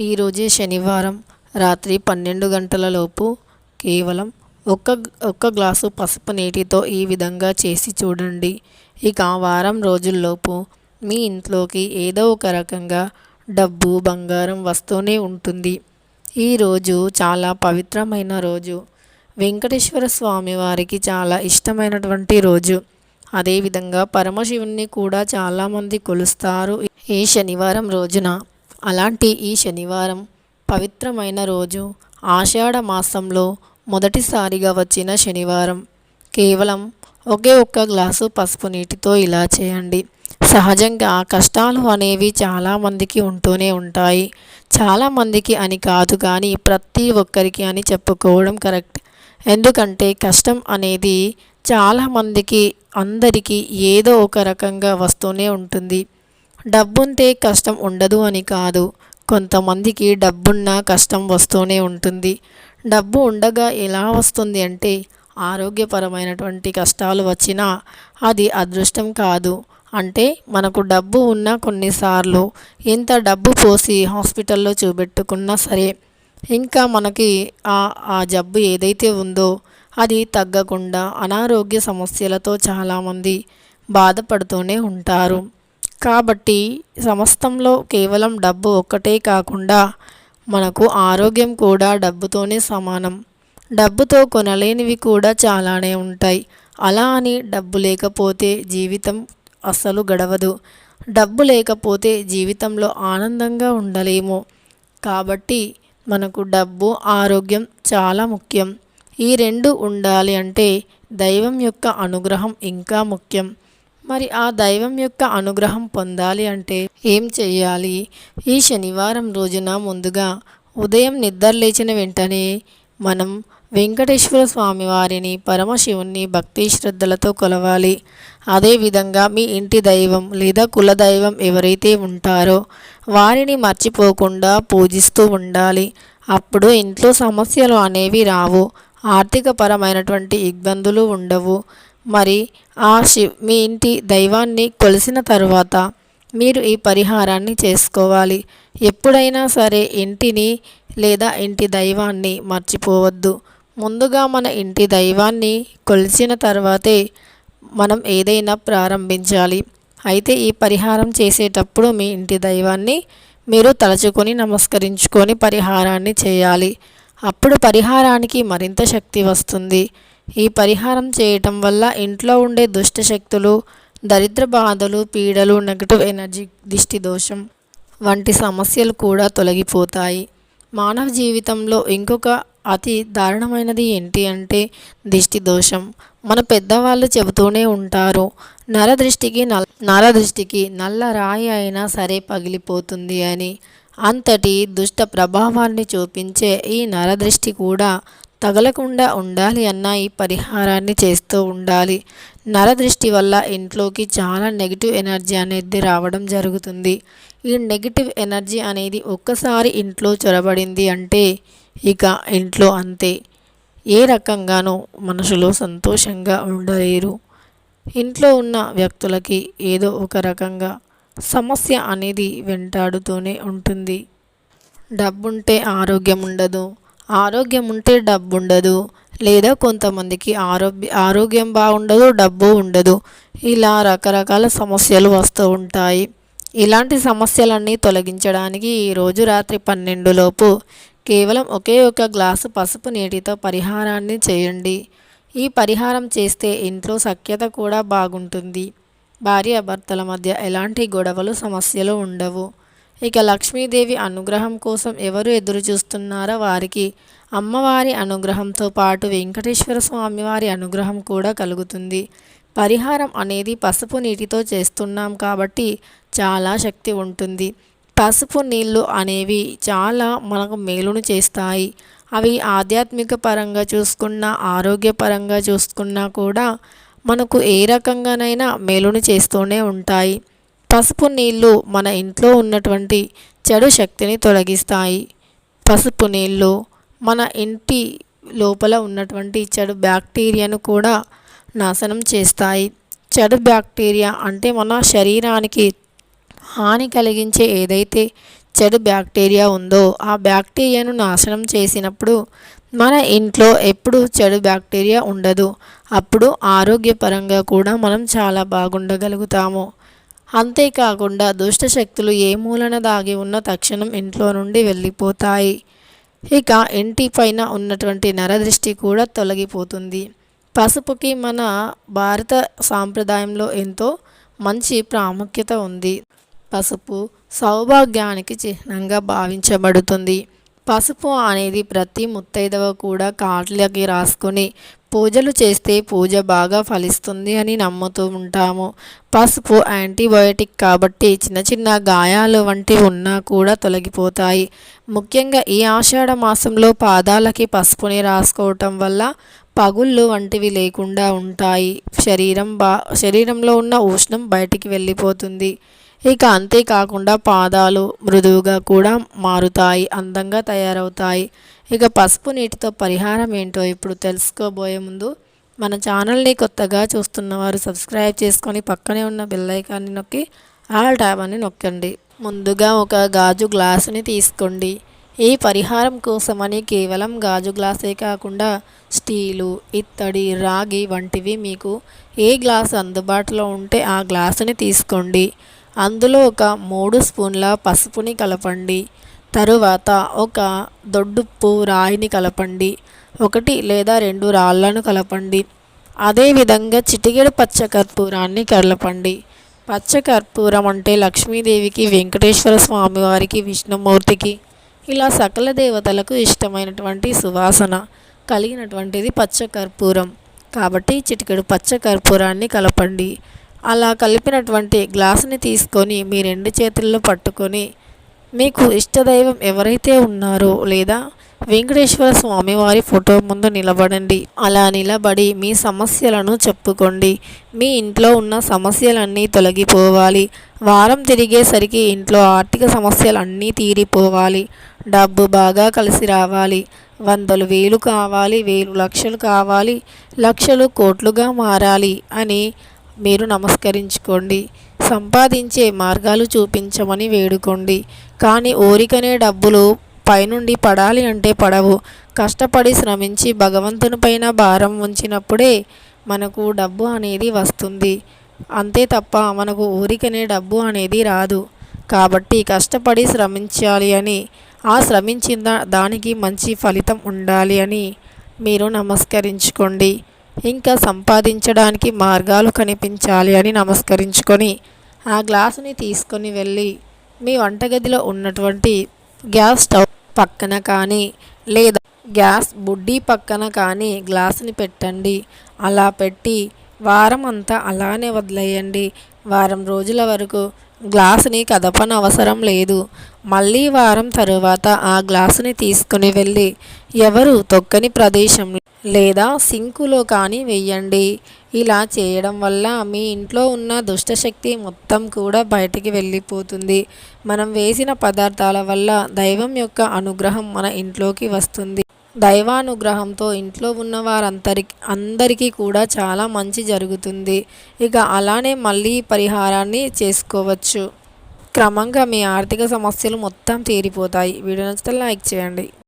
ఈరోజే శనివారం రాత్రి పన్నెండు గంటలలోపు కేవలం ఒక్క ఒక్క గ్లాసు పసుపు నీటితో ఈ విధంగా చేసి చూడండి. ఇక వారం రోజుల్లోపు మీ ఇంట్లోకి ఏదో ఒక రకంగా డబ్బు బంగారం వస్తూనే ఉంటుంది. ఈరోజు చాలా పవిత్రమైన రోజు. వెంకటేశ్వర స్వామి వారికి చాలా ఇష్టమైనటువంటి రోజు. అదేవిధంగా పరమశివుణ్ణి కూడా చాలామంది కొలుస్తారు. ఈ శనివారం రోజున అలాంటి ఈ శనివారం పవిత్రమైన రోజు ఆషాఢ మాసంలో మొదటిసారిగా వచ్చిన శనివారం. కేవలం ఒకే ఒక్క గ్లాసు పసుపు నీటితో ఇలా చేయండి. సహజంగా కష్టాలు అనేవి చాలామందికి ఉంటూనే ఉంటాయి. చాలామందికి అని కాదు కానీ ప్రతి ఒక్కరికి అని చెప్పుకోవడం కరెక్ట్. ఎందుకంటే కష్టం అనేది చాలామందికి అందరికీ ఏదో ఒక రకంగా వస్తూనే ఉంటుంది. డబ్బుంటే కష్టం ఉండదు అని కాదు. కొంతమందికి డబ్బున్న కష్టం వస్తూనే ఉంటుంది. డబ్బు ఉండగా ఎలా వస్తుంది అంటే ఆరోగ్యపరమైనటువంటి కష్టాలు వచ్చినా అది అదృష్టం కాదు. అంటే మనకు డబ్బు ఉన్న కొన్నిసార్లు ఎంత డబ్బు పోసి హాస్పిటల్లో చూపెట్టుకున్నా సరే ఇంకా మనకి ఆ ఆ జబ్బు ఏదైతే ఉందో అది తగ్గకుండా అనారోగ్య సమస్యలతో చాలామంది బాధపడుతూనే ఉంటారు. కాబట్టి సమస్తంలో కేవలం డబ్బు ఒక్కటే కాకుండా మనకు ఆరోగ్యం కూడా డబ్బుతోనే సమానం. డబ్బుతో కొనలేనివి కూడా చాలానే ఉంటాయి. అలా అని డబ్బు లేకపోతే జీవితం అస్సలు గడవదు. డబ్బు లేకపోతే జీవితంలో ఆనందంగా ఉండలేము. కాబట్టి మనకు డబ్బు ఆరోగ్యం చాలా ముఖ్యం. ఈ రెండు ఉండాలి అంటే దైవం యొక్క అనుగ్రహం ఇంకా ముఖ్యం. మరి ఆ దైవం యొక్క అనుగ్రహం పొందాలి అంటే ఏం చేయాలి ఈ శనివారం రోజున ముందుగా ఉదయం నిద్ర లేచిన వెంటనే మనం వెంకటేశ్వర స్వామి వారిని పరమశివుణ్ణి భక్తి శ్రద్ధలతో కొలవాలి. అదేవిధంగా మీ ఇంటి దైవం లేదా కులదైవం ఎవరైతే ఉంటారో వారిని మర్చిపోకుండా పూజిస్తూ ఉండాలి. అప్పుడు ఇంట్లో సమస్యలు అనేవి రావు. ఆర్థికపరమైనటువంటి ఇబ్బందులు ఉండవు. మరి ఆ శివ్ మీ ఇంటి దైవాన్ని కొలిసిన తరువాత మీరు ఈ పరిహారాన్ని చేసుకోవాలి. ఎప్పుడైనా సరే ఇంటిని లేదా ఇంటి దైవాన్ని మర్చిపోవద్దు. ముందుగా మన ఇంటి దైవాన్ని కొలిచిన తర్వాతే మనం ఏదైనా ప్రారంభించాలి. అయితే ఈ పరిహారం చేసేటప్పుడు మీ ఇంటి దైవాన్ని మీరు తలుచుకొని నమస్కరించుకొని పరిహారాన్ని చేయాలి. అప్పుడు పరిహారానికి మరింత శక్తి వస్తుంది. ఈ పరిహారం చేయటం వల్ల ఇంట్లో ఉండే దుష్ట శక్తులు దరిద్ర బాధలు పీడలు నెగటివ్ ఎనర్జీ దిష్టి దోషం వంటి సమస్యలు కూడా తొలగిపోతాయి. మానవ జీవితంలో ఇంకొక అతి దారుణమైనది ఏంటి అంటే దిష్టి దోషం. మన పెద్దవాళ్ళు చెబుతూనే ఉంటారు నరదృష్టికి నల్ నరదృష్టికి నల్ల రాయి అయినా సరే పగిలిపోతుంది అని. అంతటి దుష్ట ప్రభావాన్ని చూపించే ఈ నరదృష్టి కూడా తగలకుండా ఉండాలి అన్న ఈ పరిహారాన్ని చేస్తూ ఉండాలి. నరదృష్టి వల్ల ఇంట్లోకి చాలా నెగిటివ్ ఎనర్జీ అనేది రావడం జరుగుతుంది. ఈ నెగిటివ్ ఎనర్జీ అనేది ఒక్కసారి ఇంట్లో చొరబడింది అంటే ఇక ఇంట్లో అంతే. ఏ రకంగానూ మనుషులు సంతోషంగా ఉండలేరు. ఇంట్లో ఉన్న వ్యక్తులకి ఏదో ఒక రకంగా సమస్య అనేది వెంటాడుతూనే ఉంటుంది. డబ్బుంటే ఆరోగ్యం ఉండదు. ఆరోగ్యం ఉంటే డబ్బు ఉండదు లేదా కొంతమందికి ఆరోగ్య ఆరోగ్యం బాగుండదు డబ్బు ఉండదు. ఇలా రకరకాల సమస్యలు వస్తూ ఉంటాయి. ఇలాంటి సమస్యలన్నీ తొలగించడానికి ఈరోజు రాత్రి పన్నెండులోపు కేవలం ఒకే ఒక గ్లాసు పసుపు నీటితో పరిహారాన్ని చేయండి. ఈ పరిహారం చేస్తే ఇంట్లో సఖ్యత కూడా బాగుంటుంది. భార్యాభర్తల మధ్య ఎలాంటి గొడవలు సమస్యలు ఉండవు. ఇక లక్ష్మీదేవి అనుగ్రహం కోసం ఎవరు ఎదురు చూస్తున్నారో వారికి అమ్మవారి అనుగ్రహంతో పాటు వెంకటేశ్వర స్వామి వారి అనుగ్రహం కూడా కలుగుతుంది. పరిహారం అనేది పసుపు నీటితో చేస్తున్నాం కాబట్టి చాలా శక్తి ఉంటుంది. పసుపు నీళ్ళు అనేవి చాలా మనకు మేలును చేస్తాయి. అవి ఆధ్యాత్మిక పరంగా చూసుకున్నా ఆరోగ్యపరంగా చూసుకున్నా కూడా మనకు ఏ రకంగానైనా మేలును చేస్తూనే ఉంటాయి. పసుపు నీళ్ళు మన ఇంట్లో ఉన్నటువంటి చెడు శక్తిని తొలగిస్తాయి. పసుపు నీళ్ళు మన ఇంటి లోపల ఉన్నటువంటి చెడు బ్యాక్టీరియాను కూడా నాశనం చేస్తాయి. చెడు బ్యాక్టీరియా అంటే మన శరీరానికి హాని కలిగించే ఏదైతే చెడు బ్యాక్టీరియా ఉందో ఆ బ్యాక్టీరియాను నాశనం చేసినప్పుడు మన ఇంట్లో ఎప్పుడు చెడు బ్యాక్టీరియా ఉండదు. అప్పుడు ఆరోగ్యపరంగా కూడా మనం చాలా బాగుండగలుగుతాము. అంతేకాకుండా దుష్ట శక్తులు ఏ మూలన దాగి ఉన్న తక్షణం ఇంట్లో నుండి వెళ్ళిపోతాయి. ఇక ఇంటి పైన ఉన్నటువంటి నరదృష్టి కూడా తొలగిపోతుంది. పసుపుకి మన భారత సాంప్రదాయంలో ఎంతో మంచి ప్రాముఖ్యత ఉంది. పసుపు సౌభాగ్యానికి చిహ్నంగా భావించబడుతుంది. పసుపు అనేది ప్రతి ముత్తైదవ కూడా కాళ్ళకి రాసుకొని పూజలు చేస్తే పూజ బాగా ఫలిస్తుంది అని నమ్ముతూ ఉంటాము. పసుపు యాంటీబయోటిక్ కాబట్టి చిన్న చిన్న గాయాలు వంటివి ఉన్నా కూడా తొలగిపోతాయి. ముఖ్యంగా ఈ ఆషాఢ మాసంలో పాదాలకి పసుపుని రాసుకోవటం వల్ల పగుళ్ళు వంటివి లేకుండా ఉంటాయి. శరీరం బా శరీరంలో ఉన్న ఉష్ణం బయటికి వెళ్ళిపోతుంది. ఇక అంతేకాకుండా పాదాలు మృదువుగా కూడా మారుతాయి అందంగా తయారవుతాయి. ఇక పసుపు నీటితో పరిహారం ఏంటో ఇప్పుడు తెలుసుకోబోయే ముందు మన ఛానల్ని కొత్తగా చూస్తున్న వారు సబ్స్క్రైబ్ చేసుకొని పక్కనే ఉన్న బెల్లైకాన్ని నొక్కి ఆల్ ట్యాబ్ అని నొక్కండి. ముందుగా ఒక గాజు గ్లాసుని తీసుకోండి. ఈ పరిహారం కోసమని కేవలం గాజు గ్లాసే కాకుండా స్టీలు ఇత్తడి రాగి వంటివి మీకు ఏ గ్లాసు అందుబాటులో ఉంటే ఆ గ్లాసుని తీసుకోండి. అందులో ఒక మూడు స్పూన్ల పసుపుని కలపండి. తరువాత ఒక దొడ్డుప్పు రాయిని కలపండి. ఒకటి లేదా రెండు రాళ్ళను కలపండి. అదేవిధంగా చిటికెడు పచ్చకర్పూరాన్ని కలపండి. పచ్చకర్పూరం అంటే లక్ష్మీదేవికి వెంకటేశ్వర స్వామి వారికి విష్ణుమూర్తికి ఇలా సకల దేవతలకు ఇష్టమైనటువంటి సువాసన కలిగినటువంటిది పచ్చకర్పూరం. కాబట్టి చిటికెడు పచ్చకర్పూరాన్ని కలపండి. అలా కలిపినటువంటి గ్లాసుని తీసుకొని మీ రెండు చేతుల్లో పట్టుకొని మీకు ఇష్టదైవం ఎవరైతే ఉన్నారో లేదా వెంకటేశ్వర స్వామి వారి ఫోటో ముందు నిలబడండి. అలా నిలబడి మీ సమస్యలను చెప్పుకోండి. మీ ఇంట్లో ఉన్న సమస్యలన్నీ తొలగిపోవాలి. వారం తిరిగేసరికి ఇంట్లో ఆర్థిక సమస్యలు అన్నీ తీరిపోవాలి. డబ్బు బాగా కలిసి రావాలి. వందలు వేలు కావాలి వేలు లక్షలు కావాలి లక్షలు కోట్లుగా మారాలి అని మీరు నమస్కరించుకోండి. సంపాదించే మార్గాలు చూపించమని వేడుకోండి. కానీ ఓరికనే డబ్బులు పైనుండి పడాలి అంటే పడవు. కష్టపడి శ్రమించి భగవంతుని పైన భారం ఉంచినప్పుడే మనకు డబ్బు అనేది వస్తుంది. అంతే తప్ప మనకు ఊరికనే డబ్బు అనేది రాదు. కాబట్టి కష్టపడి శ్రమించాలి అని ఆ శ్రమించిన దానికి మంచి ఫలితం ఉండాలి అని మీరు నమస్కరించుకోండి. ఇంకా సంపాదించడానికి మార్గాలు కనిపించాలి అని నమస్కరించుకొని ఆ గ్లాసుని తీసుకొని వెళ్ళి మీ వంటగదిలో ఉన్నటువంటి గ్యాస్ స్టవ్ పక్కన కానీ లేదా గ్యాస్ బుడ్డి పక్కన కానీ గ్లాసుని పెట్టండి. అలా పెట్టి వారం అంతా అలానే వదిలేయండి. వారం రోజుల వరకు గ్లాసుని కదపనవసరం లేదు. మళ్ళీ వారం తరువాత ఆ గ్లాసుని తీసుకుని వెళ్ళి ఎవరు తొక్కని ప్రదేశం లేదా సింకులో కానీ వెయ్యండి. ఇలా చేయడం వల్ల మీ ఇంట్లో ఉన్న దుష్టశక్తి మొత్తం కూడా బయటికి వెళ్ళిపోతుంది. మనం వేసిన పదార్థాల వల్ల దైవం యొక్క అనుగ్రహం మన ఇంట్లోకి వస్తుంది. దైవానుగ్రహంతో ఇంట్లో ఉన్న వారందరికి అందరికీ కూడా చాలా మంచి జరుగుతుంది. ఇక అలానే మళ్ళీ పరిహారాన్ని చేసుకోవచ్చు. క్రమంగా మీ ఆర్థిక సమస్యలు మొత్తం తీరిపోతాయి. వీడియో నచ్చితే లైక్ చేయండి.